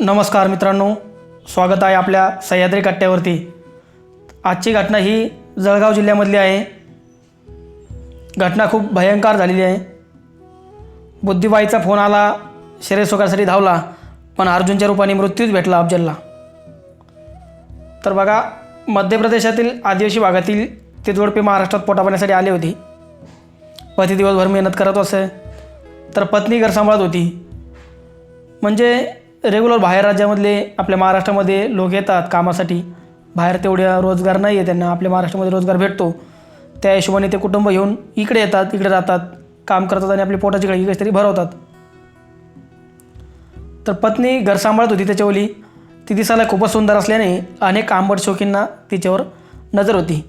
नमस्कार मित्रांनो स्वागत आहे आपल्या सह्याद्री कट्ट्यावरती. आजची घटना ही जळगाव जिल्ह्यामधली आहे. घटना खूप भयंकर झालेली आहे. बुद्धिबाईचा फोन आला शरीरसुखासाठी धावला पण अर्जुनच्या रूपाने मृत्यूच भेटला अफजलला. तर बघा मध्य प्रदेशातील आदिवासी भागातील ते जोडपे महाराष्ट्रात पोटापाण्यासाठी आले होते. पती दिवसभर मेहनत करत असे. तर पत्नी घर सांभाळत होती. म्हणजे रेग्युलर बाहेर राज्यामधले आपल्या महाराष्ट्रामध्ये लोक येतात कामासाठी. बाहेर तेवढ्या रोजगार नाही आहे त्यांना आपल्या महाराष्ट्रामध्ये रोजगार भेटतो. त्या हिशोबाने ते कुटुंब घेऊन इकडे येतात इकडे राहतात. काम करतात आणि आपली पोटाची गळी कशी तरी भरवतात. तर पत्नी घर सांभाळत होती त्याच्यावली ती दिसायला खूपच सुंदर असल्याने अनेक आंबट शौकींना तिच्यावर नजर होती.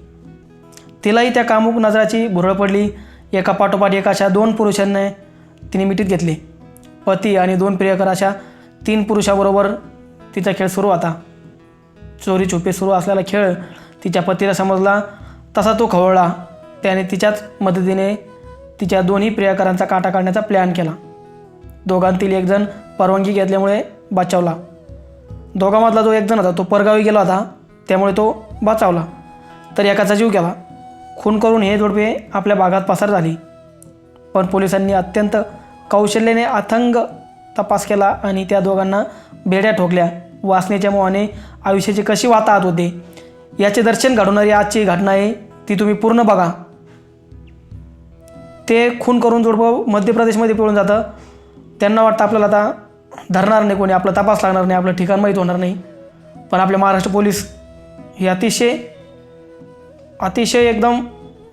तिलाही त्या कामुक नजराची भुरळ पडली. एका पाठोपाठ एक अशा दोन पुरुषांना तिने मिठीत घेतले. पती आणि दोन प्रियकर अशा तीन पुरुषाबरोबर तिचा खेळ सुरू होता. चोरी छुपे सुरू असलेला खेळ तिच्या पतीला समजला तसा तो खवळला. त्याने तिच्याच मदतीने तिच्या दोन्ही प्रियकरांचा काटा काढण्याचा प्लॅन केला. दोघांतील एकजण परवानगी घेतल्यामुळे बचावला. दोघांमधला जो एकजण होता तो परगावी गेला होता. त्यामुळे तो बचावला. तर एकाचा जीव गेला. खून करून हे जोडपे आपल्या भागात पसार झाली. पण पोलिसांनी अत्यंत कौशल्याने अथंग तपास केला आणि त्या दोघांना बेड्या ठोकल्या. वासनेच्या मोहाने आयुष्याची कशी वाताहत होते? याचे दर्शन घडवणारी आजची घटना आहे ती तुम्ही पूर्ण बघा. ते खून करून जोडपं मध्य प्रदेशमध्ये पळून जातं. त्यांना वाटतं आपल्याला आता धरणार नाही कोणी आपला तपास लागणार नाही आपलं ठिकाण माहीत होणार नाही. पण आपले महाराष्ट्र पोलीस हे अतिशय अतिशय एकदम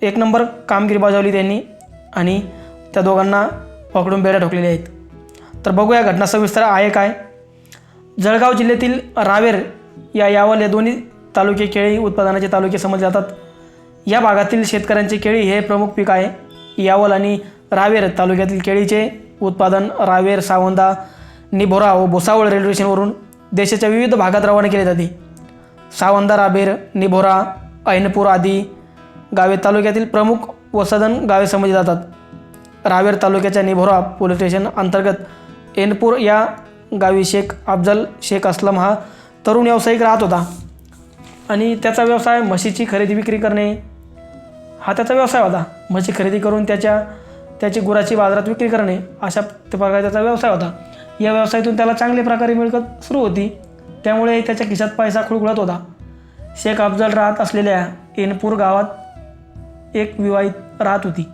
एक नंबर कामगिरी बजावली त्यांनी आणि त्या दोघांना पकडून बेड्या ठोकलेल्या आहेत. तर बघूया घटना सविस्तर आहे काय. जळगाव जिल्ह्यातील रावेर या यावल या दोन्ही तालुके केळी उत्पादनाचे तालुके समजले जातात. या भागातील शेतकऱ्यांचे केळी हे प्रमुख पीक आहे. यावल आणि रावेर तालुक्यातील केळीचे उत्पादन रावेर सावंदा निभोरा व भुसावळ रेल्वे स्टेशनवरून देशाच्या विविध भागात रवाना केले जाते. सावंदा राबेर निभोरा ऐनपूर आदी गावे तालुक्यातील प्रमुख व सदन गावे समजली जातात. रावेर तालुक्याच्या निभोरा पोलीस स्टेशन अंतर्गत एनपूर या गावी शेख अफजल शेख असलम हा तरुण व्यावसायिक राहत होता. आणि त्याचा व्यवसाय म्हशीची खरेदी विक्री करणे हा त्याचा व्यवसाय होता. म्हशी खरेदी करून त्याच्या त्याची गुराची बाजारात विक्री करणे अशा प्रकारे त्याचा व्यवसाय होता. या व्यवसायातून त्याला चांगल्या प्रकारे मिळकत सुरू होती. त्यामुळे त्याच्या खिशात पैसा खुळखुळत होता. शेख अफजल राहत असलेल्या एनपूर गावात एक विवाहित राहत होती.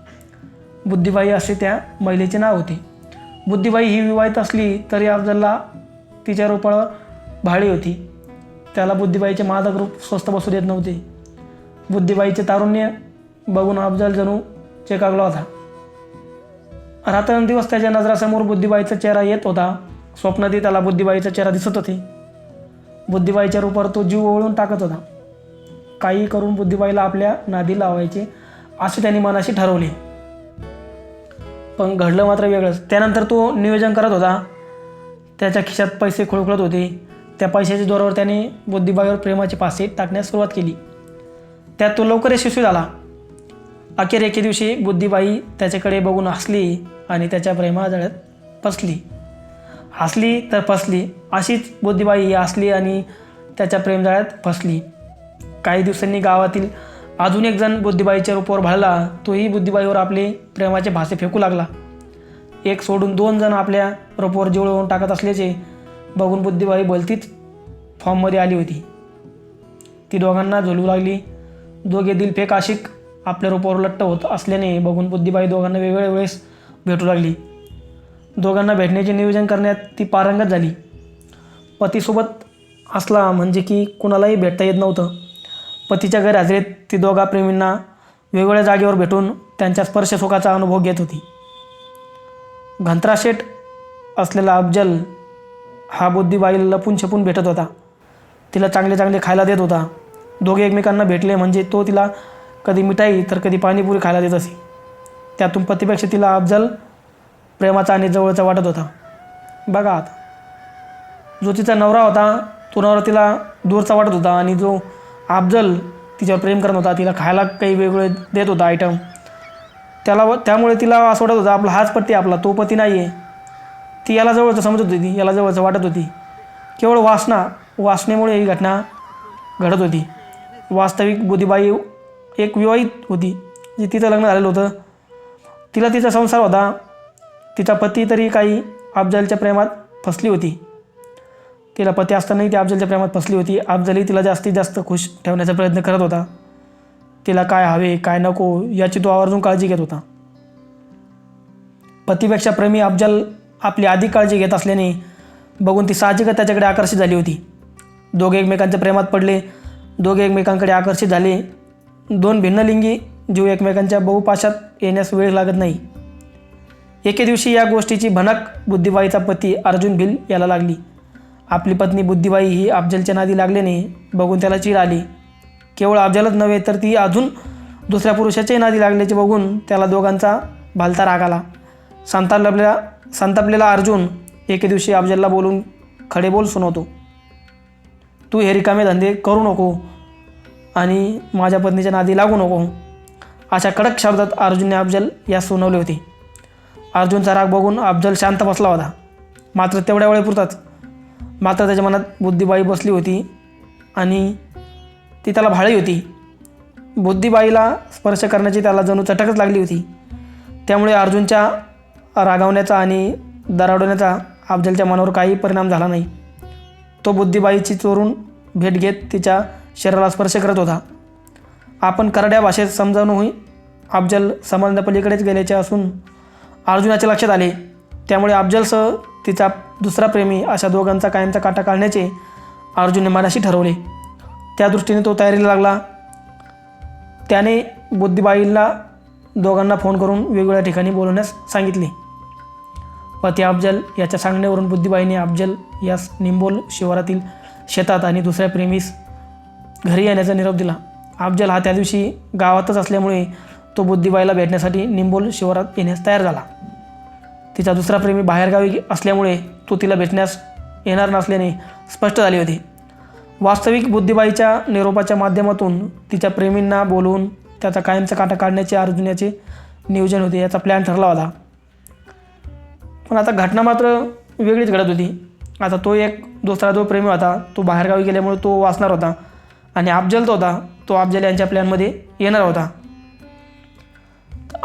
बुद्धिबाई असे त्या महिलेचे नाव होते. बुद्धिबाई ही विवाहित असली तरी अफजलला तिच्या रूपावर भाळी होती. त्याला बुद्धिबाईचे मादक रूप स्वस्त बसू देत नव्हते. बुद्धिबाईचे तारुण्य बघून अफजल जणू चेकागला होता. रात्रंदिवस त्याच्या नजरासमोर बुद्धिबाईचा चेहरा येत होता. स्वप्नातही त्याला बुद्धिबाईचा चेहरा दिसत होते. बुद्धिबाईच्या रूपावर तो जीव ओळून टाकत होता. काही करून बुद्धिबाईला आपल्या नादी लावायचे असे त्यांनी मनाशी ठरवले. पण घडलं मात्र वेगळंच. त्यानंतर तो नियोजन करत होता. त्याच्या खिशात पैसे खुळखुळत होते. त्या पैशाच्या जोरावर त्याने बुद्धिबाईवर प्रेमाची पासे टाकण्यास सुरुवात केली. त्यात तो लवकर यशस्वी झाला. अखेर एके दिवशी बुद्धिबाई त्याच्याकडे बघून हसली आणि त्याच्या प्रेमाजळ्यात फसली हसली तर फसली. अशीच बुद्धिबाई ही हसली आणि त्याच्या प्रेमजाळ्यात फसली. काही दिवसांनी गावातील अजून एक जण बुद्धिबाईच्या रूपावर भाळला तोही बुद्धिबाईवर आपले प्रेमाचे भासे फेकू लागला. एक सोडून दोन जण आपल्या रूपावर जिवळवून टाकत असल्याचे बघून बुद्धिबाई भलतीच फॉर्ममध्ये आली होती. ती दोघांना झोलू लागली. दोघे दिलफेक आशिक आपल्या रूपावर लट्ट होत असल्याने बघून बुद्धिबाई दोघांना वेगवेगळ्या वेळेस भेटू लागली. दोघांना भेटण्याचे नियोजन करण्यात ती पारंगत झाली. पतीसोबत असला म्हणजे की कुणालाही भेटता येत नव्हतं. पतीच्या गैरहजेरीत ती दोघा प्रेमींना वेगवेगळ्या जागेवर भेटून त्यांच्या स्पर्शसुखाचा अनुभव घेत होती. घंतराशेट असलेला अफजल हा बुद्धिबाईला लपून छपून भेटत होता. तिला चांगले चांगले खायला देत होता. दोघे एकमेकांना भेटले म्हणजे तो तिला कधी मिठाई तर कधी पाणीपुरी खायला देत असे. त्यातून पतीपेक्षा तिला अफजल प्रेमाचा आणि जवळचा वाटत होता. बघा आता. जो तिचा नवरा होता तो नवरा तिला दूरचा वाटत होता आणि जो अफजल तिच्यावर प्रेम करत होता. तिला खायला काही वेगवेगळे देत होता आयटम त्याला त्यामुळे तिला असं वाटत होतं आपला हाच पती आपला तो पती नाही आहे ती याला जवळचं समजत होती याला जवळचं वाटत होती. केवळ वासना वासनेमुळे ही घटना घडत होती. वास्तविक बुद्धिबाई एक विवाहित होती जी तिचं लग्न झालेलं होतं. तिला तिचा संसार होता. तिचा पती तरी काही अफजलच्या प्रेमात फसली होती. तिला पती असतानाही ती अफजलच्या प्रेमात फसली होती. अफजलही तिला जास्तीत जास्त खुश ठेवण्याचा प्रयत्न करत होता. तिला काय हवे काय नको याची तो आवर्जून काळजी घेत होता. पतीपेक्षा प्रेमी अफजल आपली अधिक काळजी घेत असल्याने बघून ती साहजिकच त्याच्याकडे आकर्षित झाली होती. दोघे एकमेकांच्या प्रेमात पडले. दोघे एकमेकांकडे आकर्षित झाले. दोन भिन्नलिंगी जीव एकमेकांच्या बहुपाशात येण्यास वेळ लागत नाही. एके दिवशी या गोष्टीची भनक बुद्धिबाईचा पती अर्जुन भिल याला लागली. आपली पत्नी बुद्धिबाई ही अफजलच्या नादी लागल्याने बघून त्याला चीड आली. केवळ अफजलच नव्हे तर ती अजून दुसऱ्या पुरुषाच्याही नादी लागल्याचे बघून त्याला दोघांचा भालता राग आला. संतापलेला संतापलेला अर्जुन एके दिवशी अफजलला बोलून खडे बोल सुनवतो. तू हे रिकामे धंदे करू नको आणि माझ्या पत्नीच्या नादी लागू नको. अशा कडक शब्दात अर्जुनने अफजल या सुनावले होते. अर्जुनचा राग बघून अफजल शांत बसला होता. मात्र तेवढ्या वेळेपुरताच मात्र त्याच्या मनात बुद्धिबाई बसली होती आणि ती त्याला भाळी होती. बुद्धिबाईला स्पर्श करण्याची त्याला जणू चटकच लागली होती. त्यामुळे अर्जुनच्या रागावण्याचा आणि दराडवण्याचा अफजलच्या मनावर काही परिणाम झाला नाही. तो बुद्धिबाईची चोरून भेट घेत तिच्या शरीराला स्पर्श करत होता. आपण करड्या भाषेत समजावूनही अफजल समजण्यापलीकडेच गेल्याचे असून अर्जुनाच्या लक्षात आले. त्यामुळे अफजलसह तिचा दुसरा प्रेमी अशा दोघांचा कायमचा काटा काढण्याचे अर्जुनने मनाशी ठरवले. त्या दृष्टीने तो तयारीला लागला. त्याने बुद्धिबाईला दोघांना फोन करून वेगवेगळ्या ठिकाणी बोलवण्यास सांगितले. पती अफजल याच्या सांगण्यावरून बुद्धिबाईने अफजल यास निंबोल शिवारातील शेतात आणि दुसऱ्या प्रेमीस घरी येण्याचा निरोप दिला. अफजल हा त्या दिवशी गावातच असल्यामुळे तो बुद्धिबाईला भेटण्यासाठी निंबोल शिवारात येण्यास तयार झाला. तिचा दुसरा प्रेमी बाहेरगावी असल्यामुळे तो तिला भेटण्यास येणार नसल्याने स्पष्ट झाले होते. वास्तविक बुद्धिबाईच्या निरोपाच्या माध्यमातून तिच्या प्रेमींना बोलवून त्याचा कायमचा काटा काढण्याचे अर्जुनाचे नियोजन होते याचा प्लॅन ठरला होता. पण आता घटना मात्र वेगळीच घडत होती. आता तो एक दुसरा जो प्रेमी होता तो बाहेरगावी गेल्यामुळे तो वाचणार होता आणि अफजल तो होता तो अफजल यांच्या प्लॅनमध्ये येणार होता.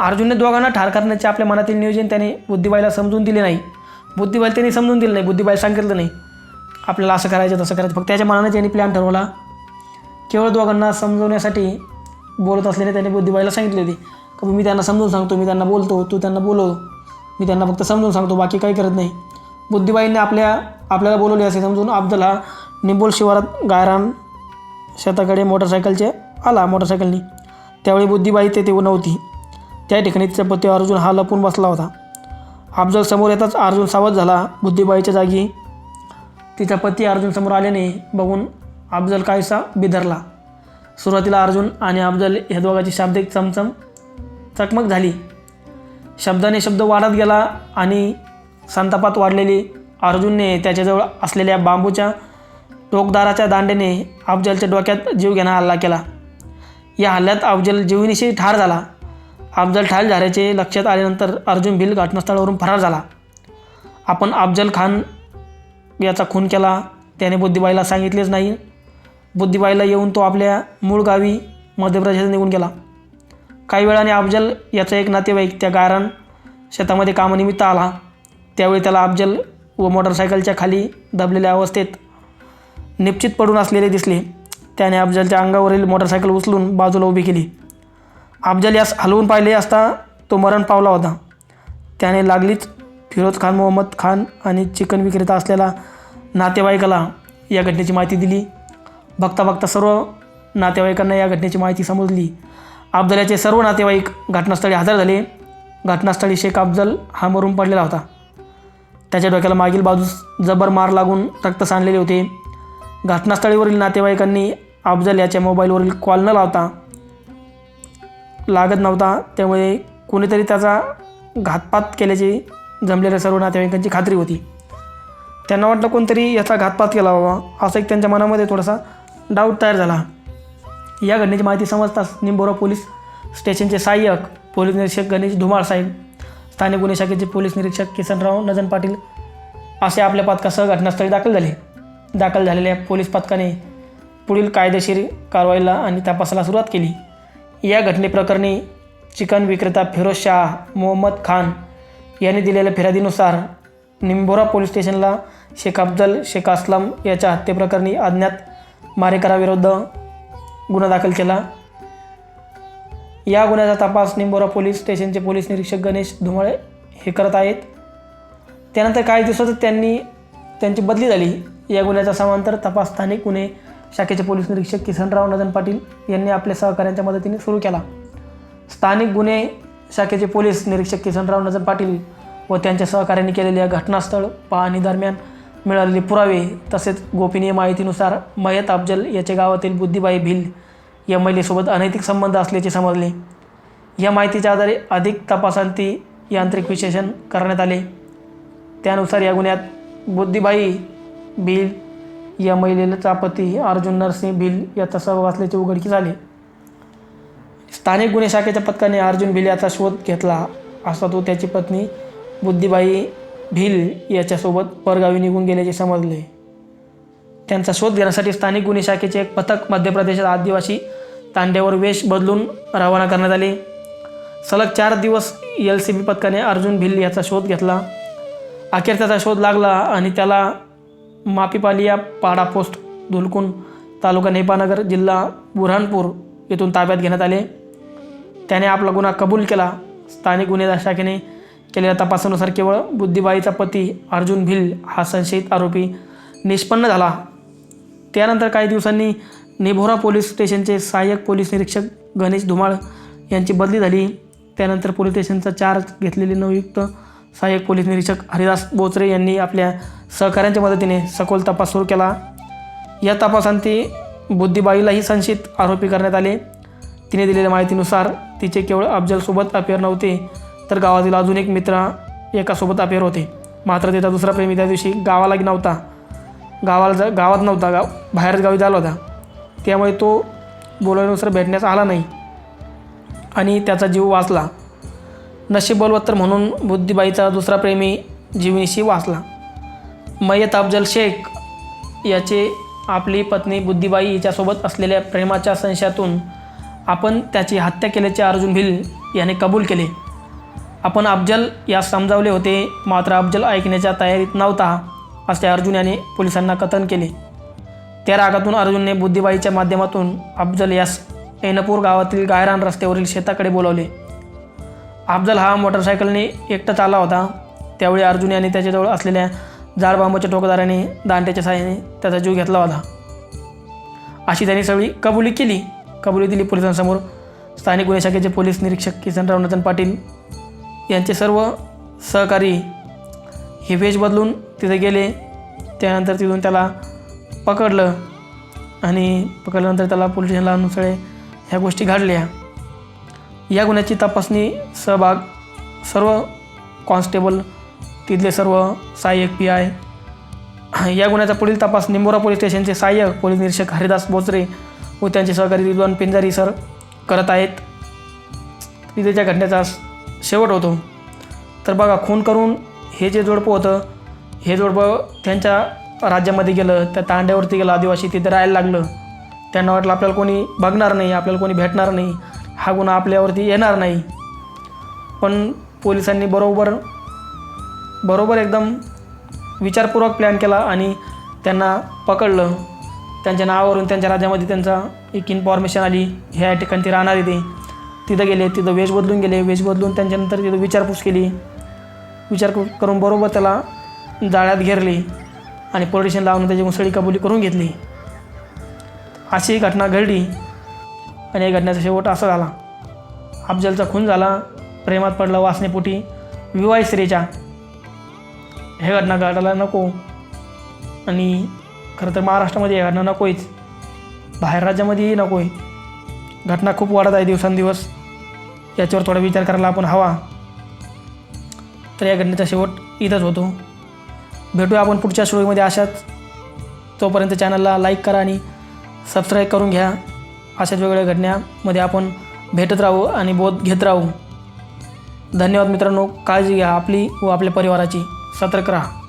अर्जुनने दोघांना ठार करण्याचे आपल्या मनातील नियोजन त्याने बुद्धिबाईला समजून दिले नाही. बुद्धिबाई त्यांनी समजून दिलं नाही बुद्धिबाई सांगितलं नाही. आपल्याला असं करायचं तसं करायचं. फक्त त्याच्या मनाने त्यांनी प्लॅन ठरवला. केवळ दोघांना समजवण्यासाठी बोलत असल्याने त्याने बुद्धिबाईला सांगितले होते. का मी त्यांना समजून सांगतो मी त्यांना बोलतो तू त्यांना बोलव. मी त्यांना फक्त समजून सांगतो बाकी काही करत नाही. बुद्धिबाईंनी आपल्या आपल्याला बोलवले असे समजून अब्दल हा निंबोल शिवारात गायरान शेताकडे मोटरसायकलचे आला मोटरसायकलनी. त्यावेळी बुद्धिबाई तेथे नव्हती. त्या ठिकाणी तिचा पती अर्जुन हा लपून बसला होता. अफजल समोर येताच अर्जुन सावध झाला. बुद्धिबाईच्या जागी तिचा पती अर्जुन समोर आल्याने बघून अफजल काहीसा बिधरला सुरुवातीला अर्जुन आणि अफजल ह्या दोघांची शाब्दिक चमचम चकमक झाली. शब्दाने शब्द वाढत गेला आणि संतापात वाढलेली अर्जुनने त्याच्याजवळ असलेल्या बांबूच्या टोकदाराच्या दांडेने अफजलच्या डोक्यात जीवघेणा हल्ला केला. या हल्ल्यात अफजल जीवनिशी ठार झाला. अफजल ठाल झाल्याचे लक्षात आल्यानंतर अर्जुन भिल घटनास्थळावरून फरार झाला. आपण अफजल खान याचा खून केला. त्याने बुद्धिबाईला सांगितलेच नाही. बुद्धिबाईला येऊन तो आपल्या मूळ गावी मध्य प्रदेशात निघून गेला. काही वेळाने अफजल याचा एक नातेवाईक त्या गारण शेतामध्ये कामानिमित्त आला. त्यावेळी त्याला अफजल व मोटरसायकलच्या खाली दबलेल्या अवस्थेत निश्चित पडून असलेले दिसले. त्याने अफजलच्या अंगावरील मोटरसायकल उचलून बाजूला उभी केली. अफजल यास हलवून पाहिले असता तो मरण पावला होता. त्याने लागलीच फिरोज खान मोहम्मद खान आणि चिकन विक्रेता असलेला नातेवाईकाला या घटनेची माहिती दिली. बघता बघता सर्व नातेवाईकांना या घटनेची माहिती समजली. अफजलाचे सर्व नातेवाईक घटनास्थळी हजर झाले. घटनास्थळी शेख अफजल हा मरून पडलेला होता. त्याच्या डोक्याला मागील बाजूस जबर मार लागून रक्त सांडलेले होते. घटनास्थळीवरील नातेवाईकांनी अफजल याच्या मोबाईलवरील कॉल न लावता लागत नव्हता. त्यामुळे कोणीतरी त्याचा घातपात केल्याची जमलेल्या सर्व नातेवाईकांची खात्री होती. त्यांना वाटलं कोणतरी याचा घातपात केला बाबा. असं एक त्यांच्या मनामध्ये थोडासा डाऊट तयार झाला. या घटनेची माहिती समजताच निंबोरा पोलीस स्टेशनचे सहाय्यक पोलीस निरीक्षक गणेश धुमाळ साहेब स्थानिक गुन्हे शाखेचे पोलीस निरीक्षक किसनराव नजन पाटील असे आपल्या पथकासह घटनास्थळी दाखल झाले. दाखल झालेल्या पोलीस पथकाने पुढील कायदेशीर कारवाईला आणि तपासाला सुरुवात केली. या घटनेप्रकरणी चिकन विक्रेता फिरोज शाह मोहम्मद खान यांनी दिलेल्या फिर्यादीनुसार निंबोरा पोलीस स्टेशनला शेख अफजल शेख असलम याच्या हत्येप्रकरणी अज्ञात मारेकराविरुद्ध गुन्हा दाखल केला. या गुन्ह्याचा तपास निंबोरा पोलीस स्टेशनचे पोलीस निरीक्षक गणेश धुमाळे हे करत आहेत. त्यानंतर काही दिवसातच त्यांनी त्यांची बदली झाली. या गुन्ह्याचा समांतर तपास स्थानिक गुन्हे शाखेचे पोलीस निरीक्षक किसनराव नदन पाटील यांनी आपल्या सहकाऱ्यांच्या मदतीने सुरू केला. स्थानिक गुन्हे शाखेचे पोलीस निरीक्षक किसनराव नजन पाटील व त्यांच्या सहकाऱ्यांनी केलेल्या घटनास्थळ पाहणी दरम्यान मिळालेले पुरावे तसेच गोपनीय माहितीनुसार मयत अफजल याच्या गावातील बुद्धिबाई भिल या महिलेसोबत अनैतिक संबंध असल्याचे समजले. या माहितीच्या आधारे अधिक तपासांती यांत्रिक विश्लेषण करण्यात आले. त्यानुसार या गुन्ह्यात बुद्धिबाई भिल या महिलेला चापती अर्जुन नरसिंह भिल याचा सहभाग असल्याचे उघडकीस आले. स्थानिक गुन्हे शाखेच्या पथकाने अर्जुन भिल याचा शोध घेतला असता तो त्याची पत्नी बुद्धिबाई भिल याच्यासोबत परगावी निघून गेल्याचे समजले. त्यांचा शोध घेण्यासाठी स्थानिक गुन्हे शाखेचे एक पथक मध्य प्रदेशात आदिवासी तांड्यावर वेश बदलून रवाना करण्यात आले. सलग चार दिवस एल सी बी पथकाने अर्जुन भिल याचा शोध घेतला. अखेर त्याचा शोध लागला आणि त्याला मापिपालिया पाडा पोस्ट धुलकुन तालुका नेपानगर जिल्हा बुऱ्हाणपूर येथून ताब्यात घेण्यात आले. त्याने आपला गुन्हा कबूल केला. स्थानिक गुन्हे शाखेने केलेल्या तपासानुसार केवळ बुद्धिबाईचा पती अर्जुन भिल हा संशयित आरोपी निष्पन्न झाला. त्यानंतर काही दिवसांनी निभोरा पोलीस स्टेशनचे सहाय्यक पोलीस निरीक्षक गणेश धुमाळ यांची बदली झाली. त्यानंतर पोलीस स्टेशनचा चार्ज घेतलेले नवयुक्त सहाय्यक पोलीस निरीक्षक हरिदास बोचरे यांनी आपल्या सहकाऱ्यांच्या मदतीने सखोल तपास सुरू केला. या तपासांती बुद्धिबाईलाही संशयित आरोपी करण्यात आले. तिने दिलेल्या माहितीनुसार तिचे केवळ अफजलसोबत अफेअर नव्हते तर गावातील अजून एक मित्र एकासोबत अफेअर होते. मात्र तिचा दुसरा प्रेमी त्या दिवशी गावाला नव्हता. गावाला जा गावात नव्हता गाव बाहेरच गावी झाला होता. त्यामुळे तो बोलवल्यानुसार भेटण्यास आला नाही. आणि त्याचा जीव वाचला. नशीब बलवत्तर म्हणून बुद्धिबाईचा दुसरा प्रेमी जीवनीशी वाचला. मयत अफजल शेख याचे आपली पत्नी बुद्धिबाई हिच्यासोबत असलेल्या प्रेमाच्या संशयातून आपण त्याची हत्या केल्याचे अर्जुन भिल याने कबूल केले. आपण अफजल यास समजावले होते मात्र अफजल ऐकण्याच्या तयारीत नव्हता असे अर्जुन याने पोलिसांना कथन केले. त्या रागातून अर्जुनने बुद्धिबाईच्या माध्यमातून अफजल यास ऐनपूर गावातील गायरान रस्त्यावरील शेताकडे बोलावले. अफजल हा मोटरसायकलने एकटाच आला होता. त्यावेळी अर्जुन याने त्याच्याजवळ असलेल्या जाड बांबाच्या टोकदाराने दांड्याच्या सहाय्याने त्याचा जीव घेतला होता. अशी त्यांनी सगळी कबुली केली. कबुली दिली पोलिसांसमोर. स्थानिक गुन्हे शाखेचे पोलीस निरीक्षक किसनराव नतन पाटील यांचे सर्व सहकारी हे वेश बदलून तिथे गेले. त्यानंतर तिथून त्याला पकडलं आणि पकडल्यानंतर त्याला पोलीस स्टेशनला अनुसळे ह्या गोष्टी घडल्या. या गुन्ह्याची तपासणी सहभाग सर्व कॉन्स्टेबल तिथले सर्व सहाय्यक पी आय. या गुन्ह्याचा पुढील तपास निंबोरा पोलीस स्टेशनचे सहाय्यक पोलीस निरीक्षक हरिदास बोचरे व त्यांचे सहकारी विद्वान पिंजारी सर करत आहेत. तिथेच्या घटनेचा शेवट होतो. तर बघा खून करून हे जे जोडपं होतं हे जोडपं त्यांच्या राज्यामध्ये गेलं त्या तांड्यावरती गेलं आदिवासी तिथे राहायला लागलं. त्यांना वाटलं आपल्याला कोणी बघणार नाही आपल्याला कोणी भेटणार नाही. हा गुन्हा आपल्यावरती येणार नाही. पण पोलिसांनी बरोबर बरोबर एकदम विचारपूर्वक प्लॅन केला आणि त्यांना पकडलं. त्यांच्या नावावरून त्यांच्या राज्यामध्ये त्यांचा एक इन्फॉर्मेशन आली ह्या ठिकाणी ती राहणार ते. तिथं गेले तिथं वेश बदलून गेले. वेश बदलून त्यांच्यानंतर तिथं विचारपूस केली. विचार करून बरोबर त्याला जाळ्यात घेरली आणि पोलिटिशन लावून त्याची मुसळी कबुली करून घेतली. अशी घटना घडली. आणि या घटनेचा शेवट असा झाला. अफजलचा खून झाला प्रेमात पडला वासनेपोटी विवाह स्त्रीच्या. हे घटना घडायला नको. आणि खरं तर महाराष्ट्रामध्ये हे घटना नकोच बाहेर राज्यामध्येही नको आहे घटना खूप वाढत आहे दिवसेंदिवस. याच्यावर थोडा विचार करायला आपण हवा. तर या घटनेचा शेवट इथंच होतो. भेटूया आपण पुढच्या स्टोरीमध्ये अशाच. तोपर्यंत चॅनलला लाईक करा आणि सबस्क्राईब करून घ्या. अशाच वेगवेगळ्या घटनामध्ये आपण भेटत राहू आणि बोध घेत राहू. धन्यवाद मित्रांनो. काळजी घ्या आपली व आपल्या परिवाराची. सतर्क राहा.